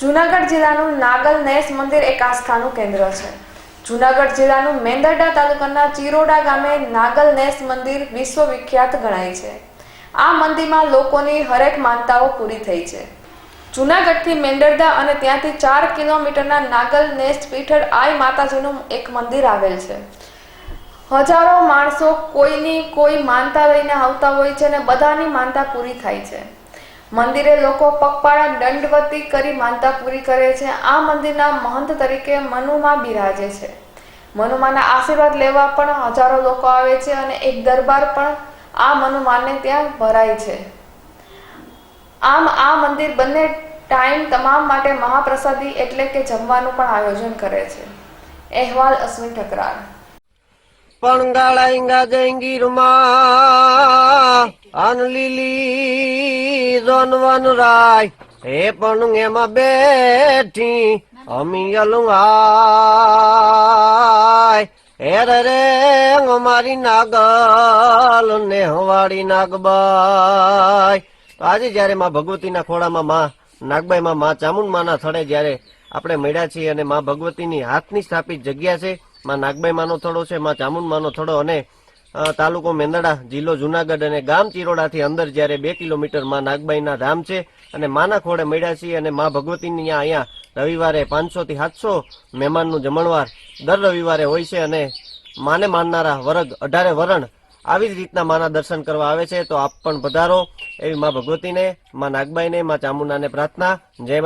જૂનાગઢ જિલ્લાનું નાગલ નેસ મંદિર એક આસ્થાનું કેન્દ્ર છે. જૂનાગઢ જિલ્લાનું મેંદરડા તાલુકાના ચિરોડા ગામે નાગલ નેસ મંદિર વિશ્વવિખ્યાત ગણાય છે. આ મંદિરમાં લોકોની હરેક માનતાઓ પૂરી થઈ છે. જૂનાગઢથી મેંદરડા અને ત્યાંથી ચાર કિલોમીટરના નાગલ નેસ પીઠળ આઈ માતાજીનું એક મંદિર આવેલ છે. હજારો માણસો કોઈની કોઈ માનતા લઈને આવતા હોય છે અને બધાની માનતા પૂરી થાય છે. મંદિરે લોકો પગપાળા દંડવતી કરી માનતા પૂરી કરે છે. આ મંદિરના મહંત તરીકે મનુમાં બિરાજે છે. મનુમાના આશીર્વાદ લેવા પણ હજારો લોકો આવે છે અને એક દરબાર પણ આ મનુમાને ત્યાં ભરાય છે. આમ આ મંદિર બંને ટાઈમ તમામ માટે મહાપ્રસાદી એટલે કે જમવાનું પણ આયોજન કરે છે. અહેવાલ અશ્વિન ઠકરાર. પણગાળાઈંગા જંગીરમાં અન લીલી જોનવન રાય. હે પણ એમાં બેઠી અમી અલુંગાય હેર રે અમારી નાગલ ને હવાડી નાગબાઈ. આજે જયારે માં ભગવતીના ખોળામાં માં નાગબાઈ માં માં ચામુંડમાના થડે જયારે આપણે મળ્યા છીએ અને માં ભગવતીની હાથની સ્થાપિત જગ્યા છે માં નાગબાઈ માનો થડો છે, માં ચામુંડ માનો થડો અને તાલુકો મેંદડા, જિલ્લો જુનાગઢ અને ગામ ચિરોડાથી અંદર જ્યારે બે કિલોમીટરમાં નાગબાઈના ધામ છે અને માના ખોડે મળ્યા છીએ અને માં ભગવતીની અહીંયા રવિવારે પાંચસો થી સાતસો મહેમાનનું જમણવાર દર રવિવારે હોય છે અને માને માનનારા વર્ગ અઢારે વરણ આવી જ રીતના માના દર્શન કરવા આવે છે. તો આપ પણ પધારો એવી માં ભગવતીને, માં નાગબાઈને, માં ચામુંડાને પ્રાર્થના. જય